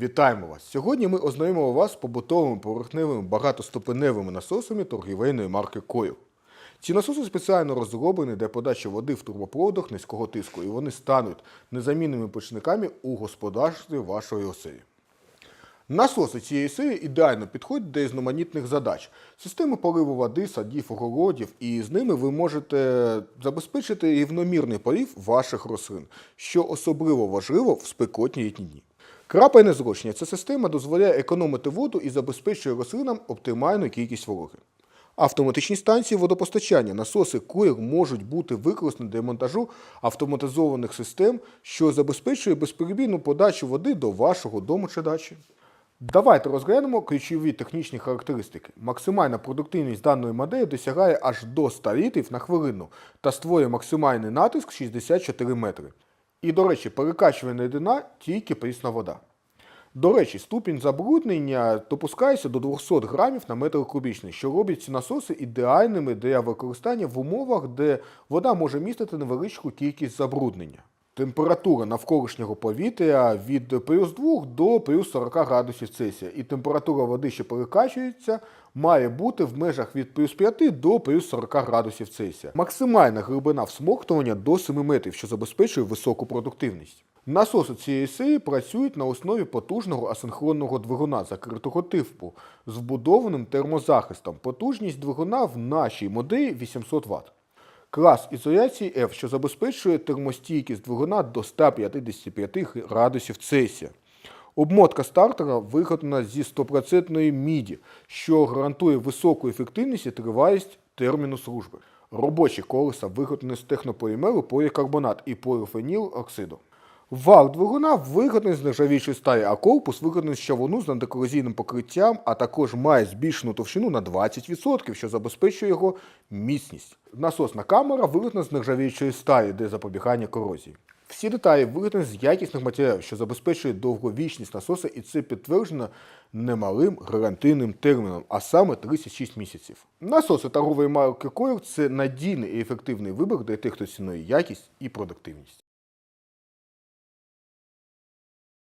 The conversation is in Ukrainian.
Вітаємо вас! Сьогодні ми ознайомимо вас з побутовими поверхневими багатоступеневими насосами торгівельної марки Койл. Ці насоси спеціально розроблені для подачі води в турбопроводах низького тиску, і вони стануть незамінними почниками у господарстві вашої оселі. Насоси цієї серії ідеально підходять до різноманітних задач. Системи поливу води, садів, огородів, і з ними ви можете забезпечити рівномірний полів ваших рослин, що особливо важливо в спекотні літні дні. Крапельне зрощення – ця система дозволяє економити воду і забезпечує рослинам оптимальну кількість вологи. Автоматичні станції водопостачання, насоси куєр можуть бути використані для монтажу автоматизованих систем, що забезпечує безперебійну подачу води до вашого дому чи дачі. Давайте розглянемо ключові технічні характеристики. Максимальна продуктивність даної моделі досягає аж до 100 літрів на хвилину та створює максимальний натиск 64 метри. І, до речі, перекачування дна тільки прісна вода. До речі, ступінь забруднення допускається до 200 грамів на метр кубічний, що робить ці насоси ідеальними для використання в умовах, де вода може містити невеличку кількість забруднення. Температура навколишнього повітря від плюс 2 до плюс 40 градусів Цельсія, і температура води, що перекачується, має бути в межах від плюс 5 до плюс 40 градусів Цельсія. Максимальна глибина всмоктування до 7 метрів, що забезпечує високу продуктивність. Насоси цієї серії працюють на основі потужного асинхронного двигуна закритого типу з вбудованим термозахистом. Потужність двигуна в нашій моделі 800 Вт. Клас ізоляції F, що забезпечує термостійкість двигуна до 155 градусів Цельсія. Обмотка стартера виготовлена зі 100% міді, що гарантує високу ефективність і тривалість терміну служби. Робочі колеса виготовлені з технополімеру полікарбонат і поліфеніл оксиду. Вал двигуна виготовлений з нержавіючої сталі, а корпус виготовлений з чавуну з надекорозійним покриттям, а також має збільшену товщину на 20%, що забезпечує його міцність. Насосна камера виготовлена з нержавіючої сталі для запобігання корозії. Всі деталі виготовлені з якісних матеріалів, що забезпечує довговічність насоса, і це підтверджено немалим гарантійним терміном, а саме 36 місяців. Насоси торгової марки Coil – це надійний і ефективний вибір для тих, хто цінує якість і продуктивність.